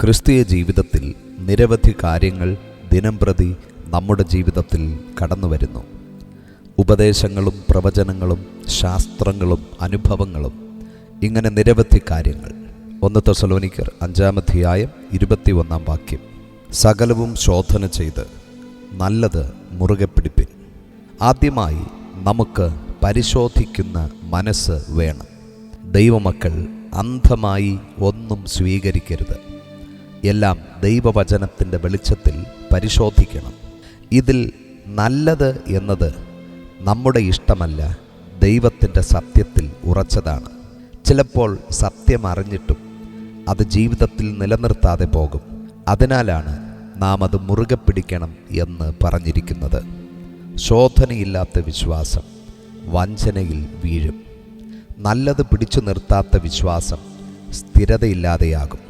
ക്രിസ്തീയ ജീവിതത്തിൽ നിരവധി കാര്യങ്ങൾ ദിനംപ്രതി നമ്മുടെ ജീവിതത്തിൽ കടന്നു വരുന്നു. ഉപദേശങ്ങളും പ്രവചനങ്ങളും ശാസ്ത്രങ്ങളും അനുഭവങ്ങളും ഇങ്ങനെ നിരവധി കാര്യങ്ങൾ. ഒന്ന് തെസലോനിക്കർ അഞ്ചാമധ്യായം ഇരുപത്തി ഒന്നാം വാക്യം. സകലവും ശോധന ചെയ്ത് നല്ലത് മുറുകെ പിടിപ്പിൻ. ആദ്യമായി നമുക്ക് പരിശോധിക്കുന്ന മനസ്സ് വേണം. ദൈവമക്കൾ അന്ധമായി ഒന്നും സ്വീകരിക്കരുത്. എല്ലാം ദൈവവചനത്തിന്റെ വെളിച്ചത്തിൽ പരിശോധിക്കണം. ഇതിൽ നല്ലത് എന്നത് നമ്മുടെ ഇഷ്ടമല്ല ദൈവത്തിന്റെ സത്യത്തിൽ ഉറച്ചതാണ്. ചിലപ്പോൾ സത്യം അറിഞ്ഞിട്ടും അത് ജീവിതത്തിൽ നിലനിർത്താതെ പോകും. അതിനാലാണ് നാം അത് മുറുകെ പിടിക്കണം എന്ന് പറഞ്ഞിരിക്കുന്നത്. ശോധനയില്ലാത്ത വിശ്വാസം വഞ്ചനയിൽ വീഴും. നല്ലത് പിടിച്ചു നിർത്താത്ത വിശ്വാസം സ്ഥിരതയില്ലാതെയാകും.